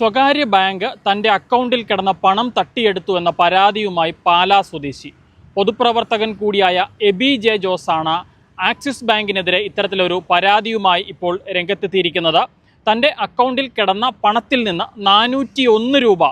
സ്വകാര്യ ബാങ്ക് തന്റെ അക്കൗണ്ടിൽ കിടന്ന പണം തട്ടിയെടുത്തു എന്ന പരാതിയുമായി പാലാ സ്വദേശി. പൊതുപ്രവർത്തകൻ കൂടിയായ എബി ജെ ജോസാണ് ആക്സിസ് ബാങ്കിനെതിരെ ഇത്തരത്തിലൊരു പരാതിയുമായി ഇപ്പോൾ രംഗത്തെത്തിയിരിക്കുന്നത്. തന്റെ അക്കൗണ്ടിൽ കിടന്ന പണത്തിൽ നിന്ന് നാനൂറ്റി ഒന്ന് രൂപ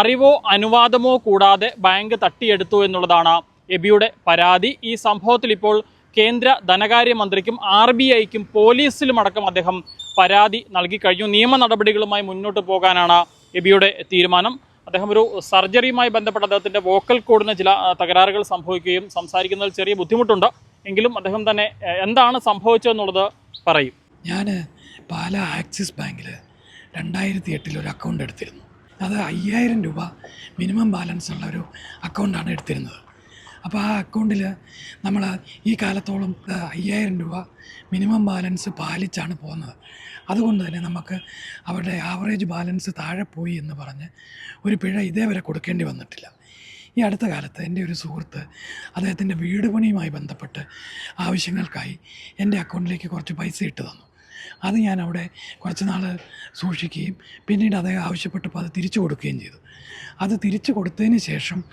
അറിവോ അനുവാദമോ കൂടാതെ ബാങ്ക് തട്ടിയെടുത്തു എന്നുള്ളതാണ് എബിയുടെ പരാതി. ഈ സംഭവത്തിൽ ഇപ്പോൾ കേന്ദ്ര ധനകാര്യമന്ത്രിക്കും ആർ ബി ഐക്കും പോലീസിലുമടക്കം അദ്ദേഹം പരാതി നൽകി കഴിഞ്ഞു. നിയമ നടപടികളുമായി മുന്നോട്ട് പോകാനാണ് എബിയുടെ തീരുമാനം. അദ്ദേഹം ഒരു സർജറിയുമായി ബന്ധപ്പെട്ട് അദ്ദേഹത്തിന്റെ വോക്കൽ കോഡിന് ചില തകരാറുകൾ സംഭവിക്കുകയും സംസാരിക്കുന്നതിൽ ചെറിയ ബുദ്ധിമുട്ടുണ്ട്. എങ്കിലും അദ്ദേഹം തന്നെ എന്താണ് സംഭവിച്ചതെന്നുള്ളത് പറയും. ഞാൻ പാല ആക്സിസ് ബാങ്കിൽ രണ്ടായിരത്തി എട്ടിൽ ഒരു അക്കൗണ്ട് എടുത്തിരുന്നു. അത് അയ്യായിരം രൂപ മിനിമം ബാലൻസ് ഉള്ള ഒരു അക്കൗണ്ടാണ് എടുത്തിരുന്നത്. അപ്പോൾ ആ അക്കൗണ്ടിൽ നമ്മൾ ഈ കാലത്തോളം അയ്യായിരം രൂപ മിനിമം ബാലൻസ് പാലിച്ചാണ് പോകുന്നത്. അതുകൊണ്ട് തന്നെ നമുക്ക് അവരുടെ ആവറേജ് ബാലൻസ് താഴെ പോയി എന്ന് പറഞ്ഞ് ഒരു പിഴ ഇതേവരെ കൊടുക്കേണ്ടി വന്നിട്ടില്ല. ഈ അടുത്ത കാലത്ത് എന്റെ ഒരു സുഹൃത്ത് അദ്ദേഹത്തിന്റെ വീട് പണിയുമായി ബന്ധപ്പെട്ട് ആവശ്യങ്ങൾക്കായി എന്റെ അക്കൗണ്ടിലേക്ക് കുറച്ച് പൈസ ഇട്ട് തന്നു. അത് ഞാൻ അവിടെ കുറച്ച് നാൾ സൂക്ഷിക്കുകയും പിന്നീട് അദ്ദേഹം ആവശ്യപ്പെട്ടപ്പോൾ അത് തിരിച്ചു കൊടുക്കുകയും ചെയ്തു. അത് തിരിച്ചു കൊടുത്തതിന് ശേഷം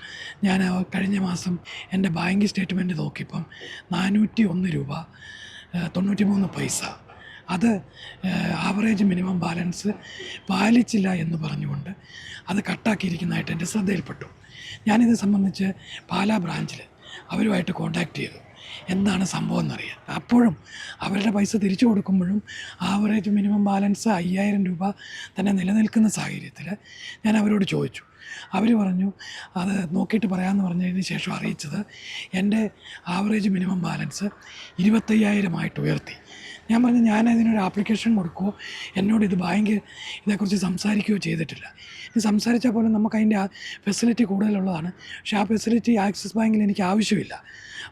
ഞാൻ കഴിഞ്ഞ മാസം എന്റെ ബാങ്ക് സ്റ്റേറ്റ്മെന്റ് നോക്കിയപ്പം നാനൂറ്റി ഒന്ന് രൂപ തൊണ്ണൂറ്റി മൂന്ന് പൈസ. അത് ആവറേജ് മിനിമം ബാലൻസ് പാലിച്ചില്ല എന്ന് പറഞ്ഞുകൊണ്ട് അത് കട്ടാക്കിയിരിക്കുന്നതായിട്ട് എന്റെ ശ്രദ്ധയിൽപ്പെട്ടു. ഞാനിത് സംബന്ധിച്ച് പാലാ ബ്രാഞ്ചിൽ അവരുമായിട്ട് കോൺടാക്റ്റ് ചെയ്തു. എന്താണ് സംഭവം എന്നറിയാൻ. അപ്പോഴും അവരുടെ പൈസ തിരിച്ചു കൊടുക്കുമ്പോഴും ആവറേജ് മിനിമം ബാലൻസ് അയ്യായിരം രൂപ തന്നെ നിലനിൽക്കുന്ന സാഹചര്യത്തിൽ ഞാൻ അവരോട് ചോദിച്ചു. അവർ പറഞ്ഞു അത് നോക്കിയിട്ട് പറയാമെന്ന് പറഞ്ഞതിന് ശേഷം അറിയിച്ചത് എന്റെ ആവറേജ് മിനിമം ബാലൻസ് ഇരുപത്തയ്യായിരമായിട്ട് ഉയർത്തി. ഞാൻ പറഞ്ഞു ഞാൻ അതിനൊരു ആപ്ലിക്കേഷൻ കൊടുക്കുകയോ എന്നോട് ഇത് ബാങ്ക് ഇതേക്കുറിച്ച് സംസാരിക്കുകയോ ചെയ്തിട്ടില്ല. സംസാരിച്ചാൽ പോലും നമുക്ക് അതിന്റെ ആ ഫെസിലിറ്റി കൂടുതലുള്ളതാണ്. പക്ഷേ ആ ഫെസിലിറ്റി ആക്സിസ് ബാങ്കിൽ എനിക്ക് ആവശ്യമില്ല.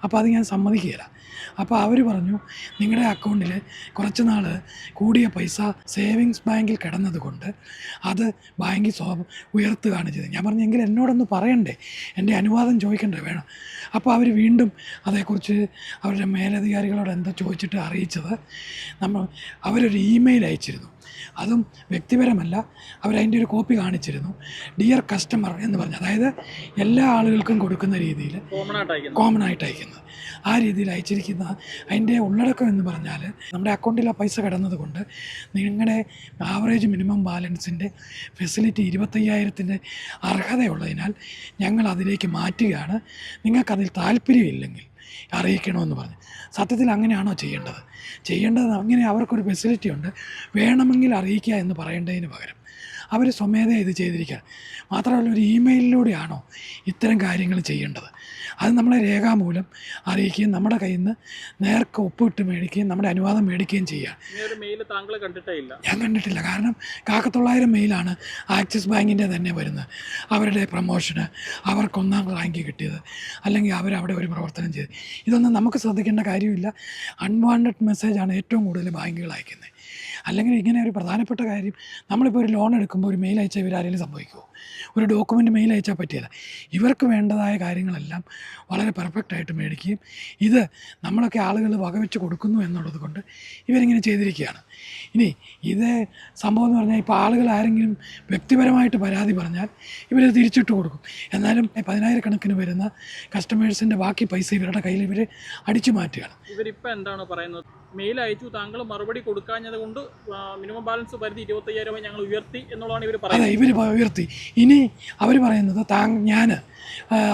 അപ്പോൾ അത് ഞാൻ സമ്മതിക്കുകയില്ല. അപ്പോൾ അവർ പറഞ്ഞു നിങ്ങളുടെ അക്കൗണ്ടിൽ കുറച്ച് നാൾ കൂടിയ പൈസ സേവിങ്സ് ബാങ്കിൽ കിടന്നതുകൊണ്ട് അത് ബാങ്കിൽ സ്വ ഉയർത്തുകയാണ് ചെയ്തത്. ഞാൻ പറഞ്ഞു എങ്കിൽ എന്നോടൊന്ന് പറയണ്ടേ? എന്റെ അനുവാദം ചോദിക്കണ്ടേ? വേണം. അപ്പോൾ അവർ വീണ്ടും അതേക്കുറിച്ച് അവരുടെ മേലധികാരികളോട് എന്താ ചോദിച്ചിട്ട് അറിയിച്ചത് നമ്മൾ അവരൊരു ഇമെയിൽ അയച്ചിരുന്നു. അതും വ്യക്തിപരമല്ല അവരതിന്റെ ഒരു കോപ്പി കാണിച്ചിരുന്നു. ഡിയർ കസ്റ്റമർ എന്ന് പറഞ്ഞു അതായത് എല്ലാ ആളുകൾക്കും കൊടുക്കുന്ന രീതിയിൽ കോമൺ ആയിട്ട് അയക്കുന്നത്. ആ രീതിയിൽ അയച്ചിരിക്കുന്ന അതിന്റെ ഉള്ളടക്കം എന്ന് പറഞ്ഞാൽ നമ്മുടെ അക്കൗണ്ടിൽ ആ പൈസ കിടന്നതുകൊണ്ട് നിങ്ങളുടെ ആവറേജ് മിനിമം ബാലൻസിന്റെ ഫെസിലിറ്റി ഇരുപത്തയ്യായിരത്തിന്റെ അർഹതയുള്ളതിനാൽ ഞങ്ങൾ അതിലേക്ക് മാറ്റുകയാണ്. നിങ്ങൾക്കതിൽ താല്പര്യമില്ലെങ്കിൽ അറിയിക്കണമെന്ന് പറഞ്ഞു. സത്യത്തിൽ അങ്ങനെയാണോ ചെയ്യേണ്ടത്? ചെയ്യേണ്ടത് അങ്ങനെ അവർക്കൊരു ഫെസിലിറ്റി ഉണ്ട്. വേണമെങ്കിൽ അറിയിക്കുക എന്ന് പറയേണ്ടതിന് പകരം അവർ സ്വമേധയ ഇത് ചെയ്തിരിക്കുക മാത്രമല്ല ഒരു ഇമെയിലിലൂടെയാണോ ഇത്തരം കാര്യങ്ങൾ ചെയ്യേണ്ടത്? അത് നമ്മളെ രേഖാമൂലം അറിയിക്കുകയും നമ്മുടെ കയ്യിൽ നിന്ന് നേർക്ക് ഒപ്പിട്ട് മേടിക്കുകയും നമ്മുടെ അനുവാദം മേടിക്കുകയും ചെയ്യുക. ഇങ്ങനെ മെയിൽ താങ്കൾ കണ്ടിട്ടേ ഞാൻ കണ്ടിട്ടില്ല. കാരണം കാക്കത്തൊള്ളായിരം മെയിലാണ് ആക്സിസ് ബാങ്കിന്റെ തന്നെ വരുന്നത്. അവരുടെ പ്രൊമോഷന് അവർക്ക് ഒന്നാം റാങ്ക് കിട്ടിയത്. അല്ലെങ്കിൽ അവരവിടെ ഒരു പ്രവർത്തനം ചെയ്ത്. ഇതൊന്നും നമുക്ക് ശ്രദ്ധിക്കേണ്ട കാര്യമില്ല. അൺവാണ്ടഡ് മെസ്സേജാണ് ഏറ്റവും കൂടുതൽ ബാങ്കുകൾ അയക്കുന്നത്. അല്ലെങ്കിൽ ഇങ്ങനെ ഒരു പ്രധാനപ്പെട്ട കാര്യം നമ്മളിപ്പോൾ ഒരു ലോൺ എടുക്കുമ്പോൾ ഒരു മെയിൽ അയച്ചാൽ ഇവരാരെങ്കിലും സംഭവിക്കുമോ ഒരു ഡോക്യുമെന്റ് മെയിൽ അയച്ചാൽ പറ്റിയല്ല ഇവർക്ക് വേണ്ടതായ കാര്യങ്ങളെല്ലാം വളരെ പെർഫെക്റ്റായിട്ട് മേടിക്കുകയും ഇത് നമ്മളൊക്കെ ആളുകൾ വകവെച്ച് കൊടുക്കുന്നു എന്നുള്ളത് കൊണ്ട് ഇവരിങ്ങനെ ചെയ്തിരിക്കുകയാണ്. ഇനി ഇത് സംഭവം എന്ന് പറഞ്ഞാൽ ഇപ്പോൾ ആളുകൾ ആരെങ്കിലും വ്യക്തിപരമായിട്ട് പരാതി പറഞ്ഞാൽ ഇവരത് തിരിച്ചിട്ട് കൊടുക്കും. എന്നാലും പതിനായിരക്കണക്കിന് വരുന്ന കസ്റ്റമേഴ്സിന്റെ ബാക്കി പൈസ ഇവരുടെ കയ്യിൽ ഇവർ അടിച്ചു മാറ്റുകയാണ്. ഇവരിപ്പോൾ എന്താണ് പറയുന്നത്? മെയിൽ അയച്ചു താങ്കൾ മറുപടി കൊടുക്കാഞ്ഞത് കൊണ്ട് മിനിമം ബാലൻസ് പരിധി ഇരുപത്തയ്യായിരമായി ഞങ്ങൾ ഉയർത്തി എന്നുള്ളതാണ് ഇവർ അതെ പറയുന്നത്. ഇവർ ഉയർത്തി. ഇനി അവർ പറയുന്നത് താ ഞാൻ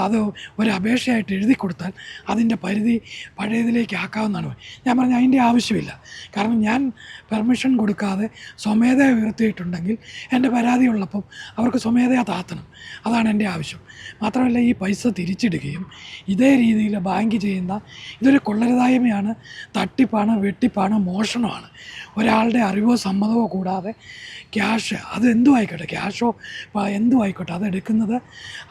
അത് ഒരു അപേക്ഷയായിട്ട് എഴുതി കൊടുത്താൽ അതിന്റെ പരിധി പഴയതിലേക്ക് ആക്കാവുന്നതാണ്. ഞാൻ പറഞ്ഞു അതിന്റെ ആവശ്യമില്ല. കാരണം ഞാൻ പെർമിഷൻ കൊടുക്കാതെ സ്വമേധയ ഉയർത്തിയിട്ടുണ്ടെങ്കിൽ എന്റെ പരാതി ഉള്ളപ്പം അവർക്ക് സ്വമേധയാ താത്തണം. അതാണ് എന്റെ ആവശ്യം. മാത്രമല്ല ഈ പൈസ തിരിച്ചിടുകയും ഇതേ രീതിയിൽ ബാങ്ക് ചെയ്യുന്ന ഇതൊരു കൊള്ളരുതായ്മയാണ് തട്ടിപ്പാണ് വെട്ടിപ്പാണ് മോഷണമാണ്. ഒരാളുടെ അറിവോ സമ്മതമോ കൂടാതെ ക്യാഷ് അത് എന്തും ആയിക്കോട്ടെ ക്യാഷോ എന്തും ആയിക്കോട്ടെ അത് എടുക്കുന്നത്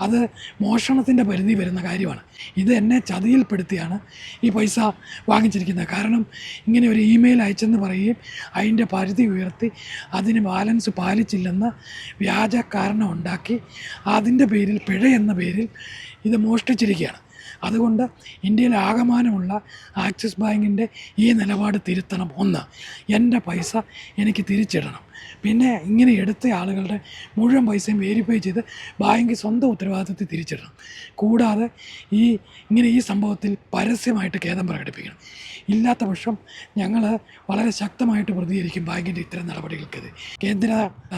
അത് മോഷണത്തിന്റെ പരിധി വരുന്ന കാര്യമാണ്. ഇത് എന്നെ ചതിയിൽപ്പെടുത്തിയാണ് ഈ പൈസ വാങ്ങിച്ചിരിക്കുന്നത്. കാരണം ഇങ്ങനെ ഒരു ഇമെയിൽ അയച്ചെന്ന് പറയുകയും അതിന്റെ പരിധി ഉയർത്തി അതിന് ബാലൻസ് പാലിച്ചില്ലെന്ന് വ്യാജ കാരണം ഉണ്ടാക്കി അതിന്റെ പേരിൽ പിഴ എന്ന പേരിൽ ഇത് മോഷ്ടിച്ചിരിക്കുകയാണ്. അതുകൊണ്ട് ഇന്ത്യയിൽ ആകമാനമുള്ള ആക്സിസ് ബാങ്കിന്റെ ഈ നിലപാട് തിരുത്തണം. ഒന്ന് എന്റെ പൈസ എനിക്ക് തിരിച്ചിടണം. പിന്നെ ഇങ്ങനെ എടുത്ത ആളുകളുടെ മുഴുവൻ പൈസയും വേരിഫൈ ചെയ്ത് ബാങ്ക് സ്വന്തം ഉത്തരവാദിത്വത്തിൽ തിരിച്ചിടണം. കൂടാതെ ഈ ഇങ്ങനെ ഈ സംഭവത്തിൽ പരസ്യമായിട്ട് ഖേദം പ്രകടിപ്പിക്കണം. ഇല്ലാത്ത പക്ഷം ഞങ്ങൾ വളരെ ശക്തമായിട്ട് പ്രതികരിക്കും ബാങ്കിന്റെ ഇത്തരം നടപടികൾക്കെതിരെ. കേന്ദ്ര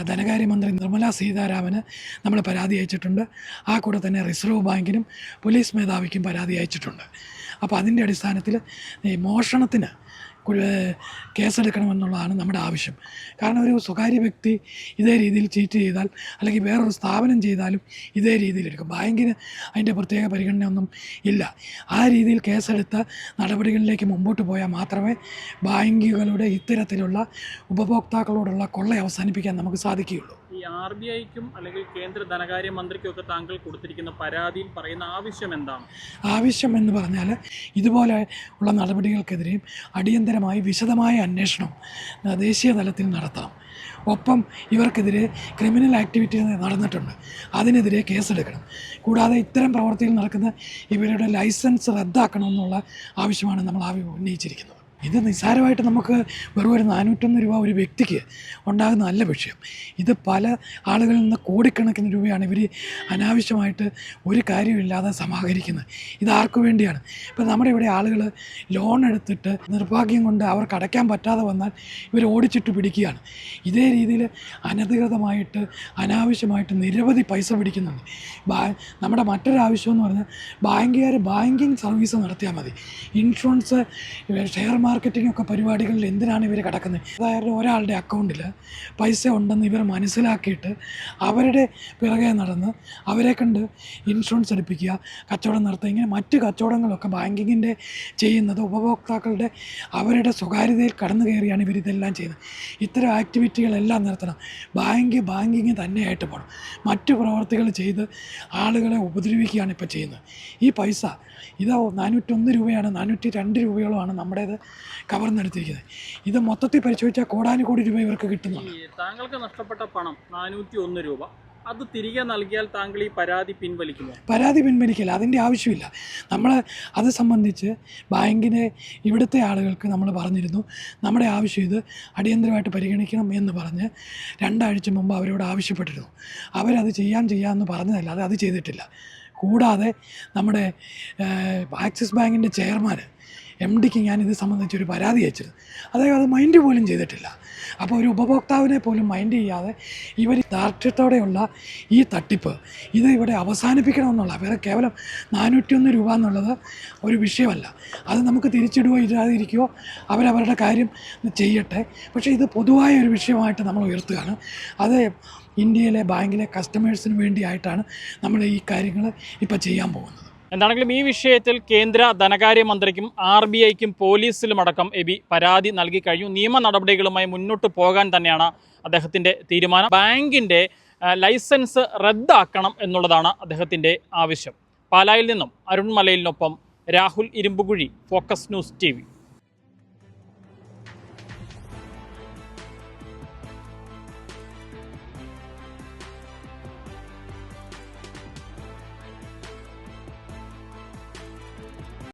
ധനകാര്യമന്ത്രി നിർമ്മലാ സീതാരാമന് നമ്മൾ പരാതി അയച്ചിട്ടുണ്ട്. ആ കൂടെ തന്നെ റിസർവ് ബാങ്കിനും പോലീസ് മേധാവിക്കും പരാതി അയച്ചിട്ടുണ്ട്. അപ്പോൾ അതിന്റെ അടിസ്ഥാനത്തിൽ ഈ മോഷണത്തിന് കേസെടുക്കണമെന്നുള്ളതാണ് നമ്മുടെ ആവശ്യം. കാരണം ഒരു സ്വകാര്യ വ്യക്തി ഇതേ രീതിയിൽ ചീറ്റ് ചെയ്താൽ അല്ലെങ്കിൽ വേറൊരു സ്ഥാപനം ചെയ്താലും ഇതേ രീതിയിൽ എടുക്കും ബാങ്കിന് അതിന്റെ പ്രത്യേക പരിഗണനയൊന്നും ഇല്ല. ആ രീതിയിൽ കേസെടുത്ത നടപടികളിലേക്ക് മുമ്പോട്ട് പോയാൽ മാത്രമേ ബാങ്കുകളുടെ ഇത്തരത്തിലുള്ള ഉപഭോക്താക്കളോടുള്ള കൊള്ള അവസാനിപ്പിക്കാൻ നമുക്ക് സാധിക്കുകയുള്ളൂ. ഈ ആർ ബി ഐക്കും അല്ലെങ്കിൽ കേന്ദ്ര ധനകാര്യ മന്ത്രിക്കും ഒക്കെ താങ്കൾ കൊടുത്തിരിക്കുന്ന പരാതിയിൽ പറയുന്ന ആവശ്യം എന്താണ്? ആവശ്യം എന്ന് പറഞ്ഞാൽ ഇതുപോലെ ഉള്ള നടപടികൾക്കെതിരെയും അടിയന്തരമായി വിശദമായ അന്വേഷണം ദേശീയ തലത്തിൽ നടത്താം. ഒപ്പം ഇവർക്കെതിരെ ക്രിമിനൽ ആക്ടിവിറ്റി നടന്നിട്ടുണ്ട്. അതിനെതിരെ കേസെടുക്കണം. കൂടാതെ ഇത്തരം പ്രവർത്തിയിൽ നടക്കുന്ന ഇവരുടെ ലൈസൻസ് റദ്ദാക്കണമെന്നുള്ള ആവശ്യമാണ് നമ്മൾ ഉന്നയിച്ചിരിക്കുന്നത്. ഇത് നിസ്സാരമായിട്ട് നമുക്ക് വെറും ഒരു നാനൂറ്റൊന്ന് രൂപ ഒരു വ്യക്തിക്ക് ഉണ്ടാകുന്ന നല്ല വിഷയം. ഇത് പല ആളുകളിൽ നിന്ന് കോടിക്കണക്കിന് രൂപയാണ് ഇവർ അനാവശ്യമായിട്ട് ഒരു കാര്യമില്ലാതെ സമാഹരിക്കുന്നത്. ഇത് ആർക്കു വേണ്ടിയാണ്? ഇപ്പം നമ്മുടെ ഇവിടെ ആളുകൾ ലോൺ എടുത്തിട്ട് നിർഭാഗ്യം കൊണ്ട് അവർക്ക് അടയ്ക്കാൻ പറ്റാതെ വന്നാൽ ഇവർ ഓടിച്ചിട്ട് പിടിക്കുകയാണ്. ഇതേ രീതിയിൽ അനധികൃതമായിട്ട് അനാവശ്യമായിട്ട് നിരവധി പൈസ പിടിക്കുന്നുണ്ട്. ബാ നമ്മുടെ മറ്റൊരു ആവശ്യം എന്ന് പറഞ്ഞാൽ ബാങ്കുകാർ ബാങ്കിങ് സർവീസ് നടത്തിയാൽ മതി. ഇൻഷുറൻസ് ഷെയർ മാർക്കറ്റിംഗ് ഒക്കെ പരിപാടികളിൽ എന്തിനാണ് ഇവർ കിടക്കുന്നത്? അതായത് ഒരാളുടെ അക്കൗണ്ടിൽ പൈസ ഉണ്ടെന്ന് ഇവർ മനസ്സിലാക്കിയിട്ട് അവരുടെ പിറകെ നടന്ന് അവരെ കണ്ട് ഇൻഷുറൻസ് എടുപ്പിക്കുക കച്ചവടം നടത്തുക ഇങ്ങനെ മറ്റ് കച്ചവടങ്ങളൊക്കെ ബാങ്കിങ്ങിന്റെ ചെയ്യുന്നത് ഉപഭോക്താക്കളുടെ അവരുടെ സ്വകാര്യതയിൽ കടന്നു കയറിയാണ് ഇവർ ഇതെല്ലാം ചെയ്യുന്നത്. ഇത്തരം ആക്ടിവിറ്റികളെല്ലാം നിർത്തണം ബാങ്ക് ബാങ്കിങ് തന്നെയായിട്ട് പോകണം മറ്റ് പ്രവർത്തികൾ ചെയ്ത് ആളുകളെ ഉപദ്രവിക്കുകയാണ് ഇപ്പോൾ ചെയ്യുന്നത്. ഈ പൈസ ഇത് നാനൂറ്റൊന്ന് രൂപയാണ് നാനൂറ്റി രണ്ട് രൂപയോളമാണ് നമ്മുടേത് കവർന്നെടുത്തിരിക്കുന്നത്. ഇത് മൊത്തത്തിൽ പരിശോധിച്ചാൽ കോടാനുകോടി രൂപ ഇവർക്ക് കിട്ടുന്നുണ്ട് താങ്കൾക്ക് നഷ്ടപ്പെട്ട പണം നാനൂറ്റി ഒന്ന് രൂപ. അത് തിരികെ നൽകിയാൽ താങ്കൾ ഈ പരാതി പിൻവലിക്കുമോ? പരാതി പിൻവലിക്കില്ല അതിന്റെ ആവശ്യമില്ല. നമ്മൾ അത് സംബന്ധിച്ച് ബാങ്കിനെ ഇവിടുത്തെ ആളുകൾക്ക് നമ്മൾ പറഞ്ഞിരുന്നു നമ്മുടെ ആവശ്യം ഇത് അടിയന്തരമായിട്ട് പരിഗണിക്കണം എന്ന് പറഞ്ഞ് രണ്ടാഴ്ച മുമ്പ് അവരോട് ആവശ്യപ്പെട്ടിരുന്നു. അവരത് ചെയ്യാൻ ചെയ്യാമെന്ന് പറഞ്ഞതല്ലാതെ അത് ചെയ്തിട്ടില്ല. കൂടാതെ നമ്മുടെ ആക്സിസ് ബാങ്കിന്റെ ചെയർമാൻ എം ഡിക്ക് ഞാൻ ഇത് സംബന്ധിച്ചൊരു പരാതി അയച്ചിരുന്നു അദ്ദേഹം അത് മൈൻഡ് പോലും ചെയ്തിട്ടില്ല. അപ്പോൾ ഒരു ഉപഭോക്താവിനെ പോലും മൈൻഡ് ചെയ്യാതെ ഇവർ ദാർഢ്യത്തോടെയുള്ള ഈ തട്ടിപ്പ് ഇത് ഇവിടെ അവസാനിപ്പിക്കണമെന്നുള്ള വേറെ കേവലം നാനൂറ്റിയൊന്ന് രൂപ എന്നുള്ളത് ഒരു വിഷയമല്ല. അത് നമുക്ക് തിരിച്ചിടുകയോ ഇല്ലാതിരിക്കുകയോ അവരവരുടെ കാര്യം ചെയ്യട്ടെ. പക്ഷേ ഇത് പൊതുവായ ഒരു വിഷയമായിട്ട് നമ്മൾ ഉയർത്തുകയാണ്. അത് ഇന്ത്യയിലെ ബാങ്കിലെ കസ്റ്റമേഴ്സിന് വേണ്ടിയായിട്ടാണ് നമ്മൾ ഈ കാര്യങ്ങൾ ഇപ്പോൾ ചെയ്യാൻ പോകുന്നത്. എന്താണെങ്കിലും ഈ വിഷയത്തിൽ കേന്ദ്ര ധനകാര്യമന്ത്രിക്കും ആർ ബി ഐക്കും പോലീസിലും അടക്കം എബി പരാതി നൽകി കഴിഞ്ഞു. നിയമ നടപടികളുമായി മുന്നോട്ട് പോകാൻ തന്നെയാണ് അദ്ദേഹത്തിന്റെ തീരുമാനം. ബാങ്കിന്റെ ലൈസൻസ് റദ്ദാക്കണം എന്നുള്ളതാണ് അദ്ദേഹത്തിന്റെ ആവശ്യം. പാലായിൽ നിന്നും Arun മലയിലിനൊപ്പം Rahul Irumbukuzhi focus news T